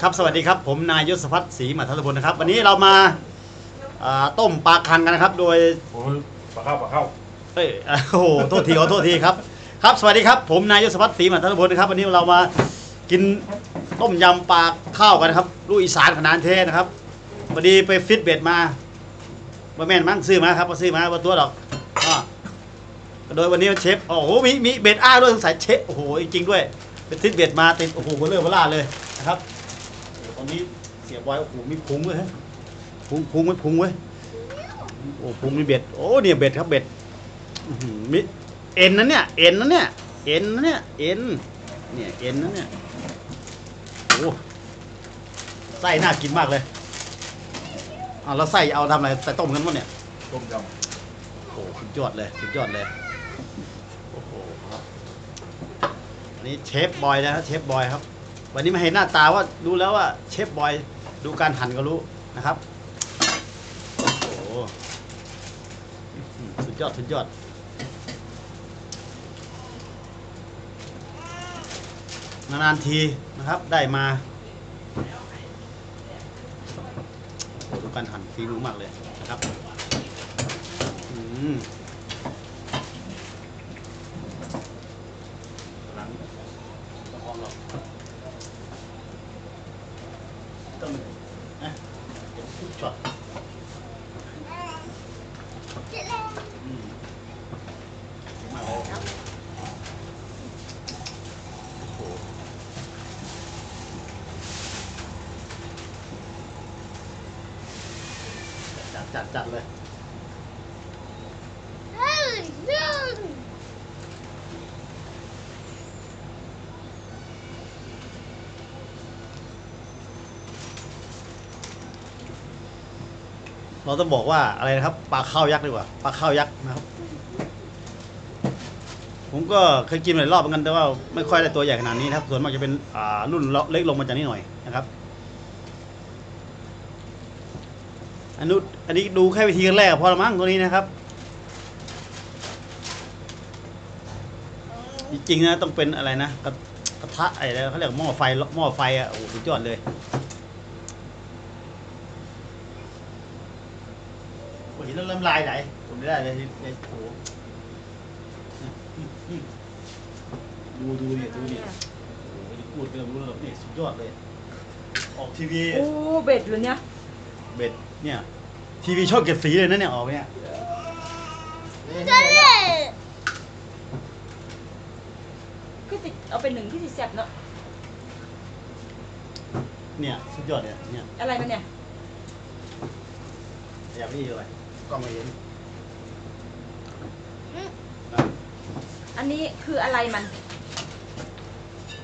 ครับสวัสดีครับผมนายยศพัฒน์ศรีมัทพลนะครับ วันนี้เรามาอ่าต้มปลาคังกันนะครับ โดยโอ้ยปลาเข้าปลาเข้าเอ้ยอ่าโอ้โหโทษทีขอโทษทีครับครับสวัสดีครับผมนายยศพัฒน์ศรีมัทพลนะครับ วันนี้เรามากินต้มยำปลาข้าวกันนะครับลูกอีสานขนาดเทศนะครับพอดีไปฟิตเบ็ดมาบ่แม่นมั้งซื้อมาครับมาซื้อมาว่าตัวดอกอ่าโดยวันนี้เชฟโอ้โหมีมีเบ็ดอ้าด้วยสงสัยเชฟโอ้โหจริงๆด้วยเป็นฟิตเบ็ดมาติดโอ้โหเบลเลอร์เบล่าเลย นะครับตอนนี้เสียบอยโอ้โหมีพุงเลยฮะพุงพุงไม่พุงเว้ยโอ้พุงมีเบ็ดโอ้เนี่ยเบ็ดครับเบ็ดอื้อหือมีเอ็นนะเนี่ยเอ็นนะเนี่ยเอ็นนะเนี่ยเอ็นเนี่ยเอ็นนะเนี่ยโอ้ไส้น่ากินมากเลยเอาแล้วไส้เอาทำอะไรใส่ต้มกันวะเนี่ยต้มยโอ้โหสุดยอดเลยสุดยอดเลยโอ้โหครับอันนี้เชฟบอยนะครับเชฟบอยครับ วันนี้มาเห็นหน้าตาว่ารู้แล้วว่าเชฟบอยดูการหั่นก็รู้นะครับ โอ้โหสุดยอดสุดยอด นานๆทีนะครับได้มาดูการหั่นฝีมือมากเลยนะครับ อืมหลังละครหรอก ต้องนะเดี๋ยวทุกช็อตอืมมา เลยครับโอ้โหจัดจัดจัดเลยเราต้องบอกว่าอะไรนะครับปลาข้าวยักษ์ดีกว่าปลาข้าวยักษ์นะครับ ผมก็เคยกินหลายรอบเหมือนกันแต่ว่าไม่ค่อยได้ตัวใหญ่ขนาดนี้นะครับ ส่วนมากจะเป็นอ่ารุ่นเล็กลงมาจากนี้หน่อยนะครับอันนู้อันนี้ดูแค่วิธีแรกพอละมั้งตัวนี้นะครับ จริงๆนะต้องเป็นอะไรนะกระกระทะอะไรเขาเรียกหม้อไฟหม้อไฟอะโอ้โหสุดยอดเลย โอ้ยแล้วน้ำลายไหลผมไม่ได้เลยในโอ้โหดูดูเนี่ยดูเนี่ยโอ้โหพูดไม่รู้เรื่องนี่สุดยอดเลย ออกทีวี โอ้เบ็ดเหรอเนี่ยเบ็ดเนี่ย ทีวีช่องเก็บสีเลยนะเนี่ยออกเนี่ยคือติดเอาเป็นหนึ่งที่ติดแซ่บเนาะเนี่ยสุดยอดเนี่ยเนี่ยอะไรมันเนี่ยอยากนี่อะไร กล้องไม่เห็นอันนี้คืออะไรมัน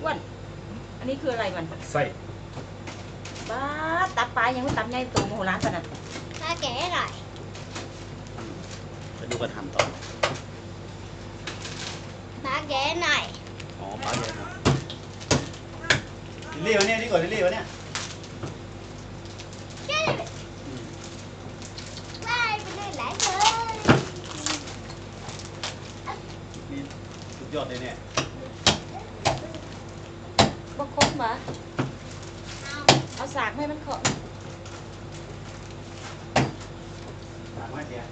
อ้วนอันนี้คืออะไรมันำไส้บ้าดตับปลายังไม่ตับใหญ่โตโมโหลานขนาดถ้าแกะหน่อยไปดูกันทำต่อถ้าแกะหน่อยอ๋อปลาใหญ่นะลิลลี่วะเนี่ยนี่ก่อนลิลลี่วะเนี่ย แกะเลยได้ไปเลยหลายเลย นี่สุด ยอดเลยเนี่ยบ่ครบปะเอาเอาสากให้มันเขาะตามมาเสีย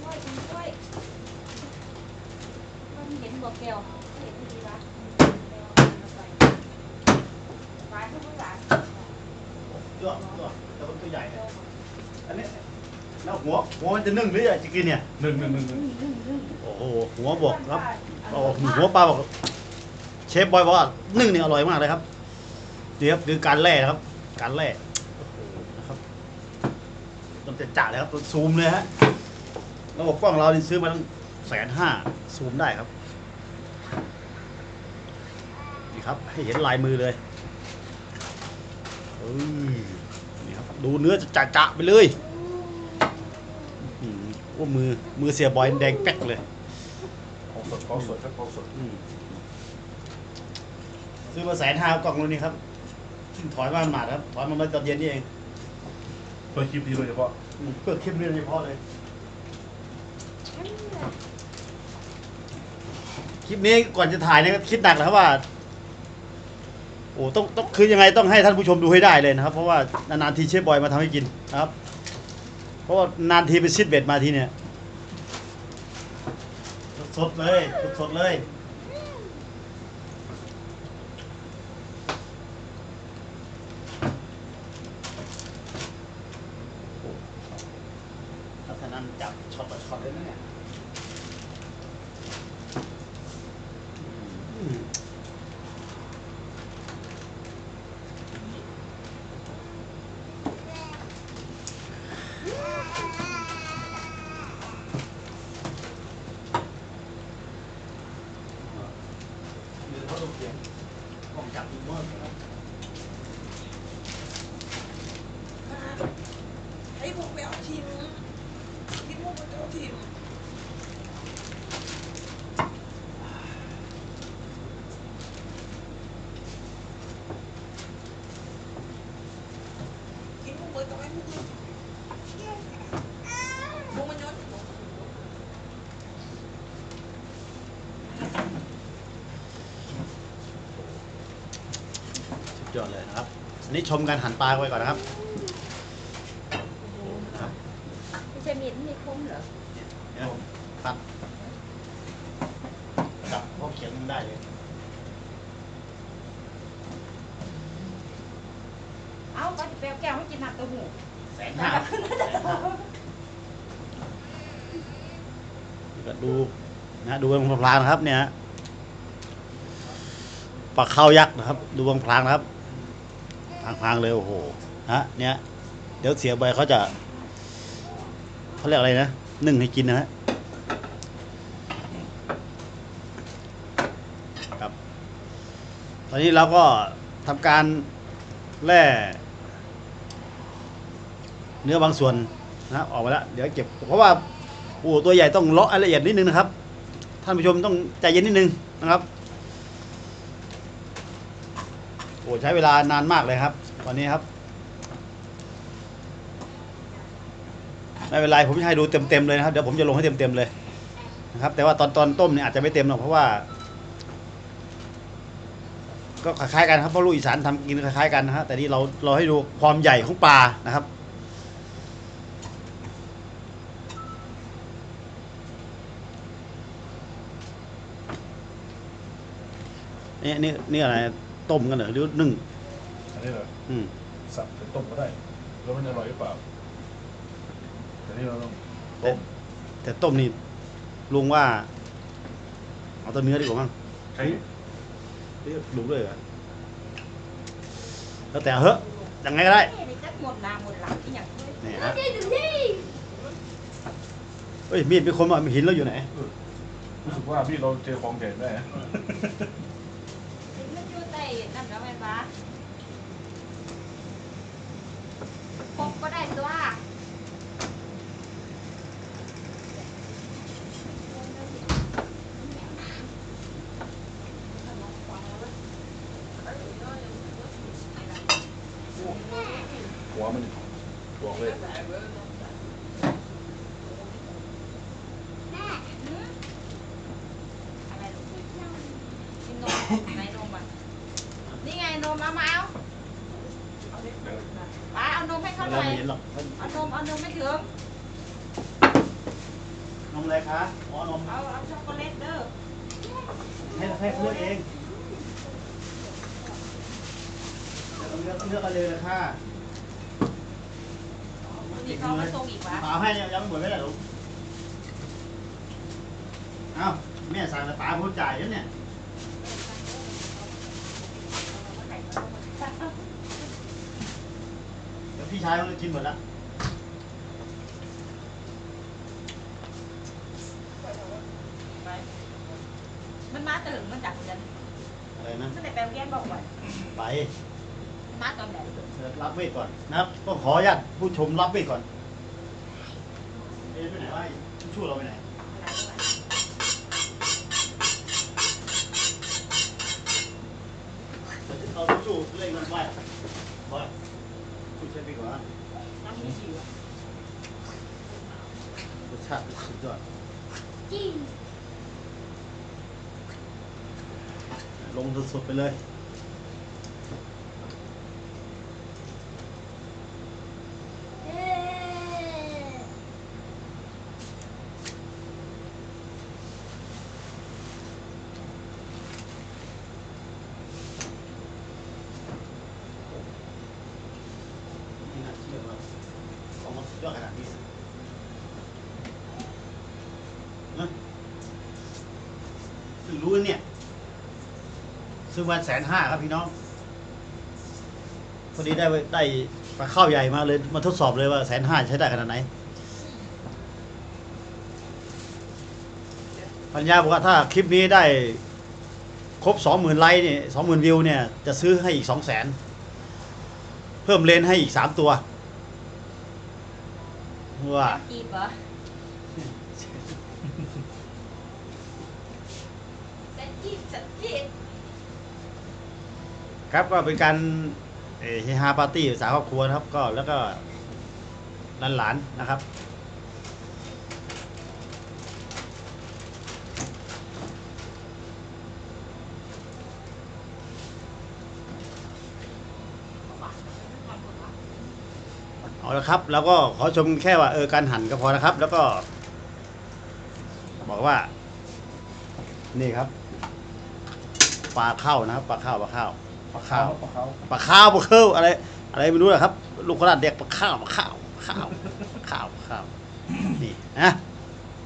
ช่วยช่วยมันเห็นบ่แก้วเห็นดีวะปลาทุกอย่างยอดยอดแต่มันตัวใหญ่เนี่ยอันนี้ แล้วหัวหัวมันจะนึ่งหรือจะกินเนี่ย หนึ่งหนึ่งหนึ่งหนึ่งโอ้โหหัวบอกครับโอ้โหหัวปลาบอกเชฟบอยบอกว่านึ่งนี่อร่อยมากเลยครับเดี๋ยวคือการแล่นะครับ การแล่โอ้โหนะครับต้องจะจ่าเลยครับต้องซูมเลยฮะระบบกล้องเรานี่ซื้อมาตั้งแสนห้าซูมได้ครับนี่ครับ ให้เห็นลายมือเลยเอ้ยนี่ครับ ดูเนื้อจะจ่าๆไปเลย อื้อหือโอ้มือมือเสียบอยแดงแป๊กเลยของสดของสดครับของสดอืมซื้อมาแสนห้ากล่องแล้วนี่ครับซึ่งถอยมาหมาดครับถอยมาเมื่อตอนเย็นนี่เองเพื่อคลิปนี้โดยเฉพาะอืมเพื่อคลิปนี้โดยเฉพาะเลย คลิปนี้ก่อนจะถ่ายเนี่ยก็คิดหนักแล้วครับว่า โอ้ต้องต้องคือยังไงต้องให้ท่านผู้ชมดูให้ได้เลยนะครับ เพราะว่านานๆทีเชฟบอยมาทำให้กินนะครับ เพราะว่านานทีไปซิดเบ็ดมาทีเนี่ย สดๆเลย สดๆเลยถ้าท่านนั้นจับช็อตต่อช็อตเลยนะเนี่ยอืม เดี๋ยวเขาต้องเขียนกล้องจับอีกเมื่อนะครับ ไอ้พวกไปเอาทีมที่พวกมันเอาทีมกินพวกมันต้องให้พวกมันพวกมันย้อน สุด ยอดเลยนะครับอันนี้ชมการหั่นปลาไว้ก่อนนะครับครับไม่ใช่มีดมีคมเหรอเนี่ยตัดจับพวกเขียนมันได้เลยเอ้าก็จะไปเอาแก้วให้กินน้ำเต้าหู้แสนห้าก็ดูนะดูบางพลางนะครับ เนี่ยฮะปลาข้าวยักษ์นะครับ ดูบางพลางนะครับ พลางๆเลยโอ้โหฮะเนี่ยเดี๋ยวเสียใบเขาจะเขาเรียกอะไรนะนึ่งให้กินนะฮะครับ ตอนนี้เราก็ทำการแล่เนื้อบางส่วนนะออกมาแล้วเดี๋ยวเก็บเพราะว่าโอ้ตัวใหญ่ต้องเลาะละเอียดนิดนึงนะครับ ท่านผู้ชมต้องใจเย็นนิดนึงนะครับ โอ้ใช้เวลานานมากเลยครับ วันนี้ครับ ไม่เป็นไรผมจะให้ดูเต็มๆเลยนะครับ เดี๋ยวผมจะลงให้เต็มๆเลยนะครับ แต่ว่าตอนตอนต้มเนี่ยอาจจะไม่เต็มหรอกเพราะว่า ก็คล้ายๆกันครับเพราะลูกอีสานทำกินคล้ายๆกันนะฮะแต่นี่เราเราให้ดูความใหญ่ของปลานะครับนี่นี่นี่อะไร ต้มกันเหรอหรือนึ่งอันนี้เหรออืมสับเป็นต้มก็ได้ แล้วมันจะอร่อยหรือเปล่าแต่นี่เราต้องแต่แต่ต้มนี่ลุงว่า เอาแตัวเนื้อดีกว่ามั้งใช้เฮ้ยดูเลยเหรอแล้วแต่เฮ้ยยังไงก็ได้เอ้ยนี่จักหมดหน้าหมดหลังที่อย่างเฮ้ยนี่ฮะเฮ้ยมีดเป็นคนมาหินเราอยู่ไหน รู้สึกว่าพี่เราเจอของแข็งได้นะ มันอยู่ใต้นั่นแล้วแม่นปะพกก็ได้ตัว หั วมันบอกเลยกินนมไหนนมอะนี่ไงนมเอามาเอาไปเอานมให้เขาหเราอยไม่เห็นหรอกเอานมเอานมไม่ถึงนมอะไรคะอ๋อนมเอาเอาช็อกโกแลตเด้อให้ให้เขาเลือกเองเดี๋ยวต้องเลือกต้องเลือกกันเลยนะค่ะ นี่เขามาส่งอีกวะป๋าให้ยังยังไม่หมดไม่ได้หรอกเอ้าแม่สั่งแต่ป๋าพูดจ่ายแล้วเนี่ยเดี๋ยวพี่ชายมันกินหมดล้วไปมันมาตื่นมันจากเดือนอะไรนะมันได้แปลงแก้บอกว่าไป มาตอนไหนเดี๋ยวรับมีดก่อนนะครับ ต้องขออนุญาตผู้ชมรับมีดก่อนเอ๊ะไปไหนวะผู้ช่วยเราไปไหนเราผู้ช่วยเล่นกันไปบอยผู้ช่วยไปก่อนนะน้ำมีชิวรสชาติสุดยอดจริงลงสุดๆไปเลย ยอดขนาดนี้นะถึงรู้เนี่ย ซื้อวันแสนห้าครับพี่น้องพนนี้ได้ได้ปลาข้าวใหญ่มาเลย มาทดสอบเลยว่าแสนห้าใช้ได้ขนาดไหนพัญญาบอกว่าถ้าคลิปนี้ได้ครบสองหมื่นไลค์เนี่ยสองหมื่นวิวเนี่ย จะซื้อให้อีกสองแสนเพิ่มเลนให้อีกสามตัว ว่าจีบเหรอแต่จีบสัตจีบครับก็เป็นการเอ่อเฮฮาปาร์ตี้สาวครอบครัวนะครับ ก็แล้วก็หลานๆนะครับ เอาละครับ แล้วก็ขอชมแค่ว่าเออการหั่นก็พอนะครับ แล้วก็ บอกว่า นี่ครับปลาข้าวนะครับปลาข้าวปลาข้าวปลาข้าวปลาเขาปลาข้าวปลาเคิลอะไร อะไรไม่รู้นะครับ ลูกโคราชเรียกปลาข้าวปลาข้าวปลาข้าวปลาข้าวปลาข้าวนี่นะ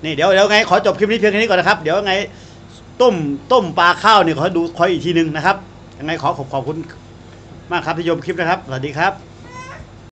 นี่เดี๋ยวเดี๋ยวไงขอจบคลิปนี้เพียงแค่นี้ก่อนนะครับ เดี๋ยวไง ต้มต้มปลาข้าวเนี่ยขอดูขออีกทีหนึ่งนะครับยังไงขอขอบขอบคุณมากครับที่ชมคลิปนะครับสวัสดีครับ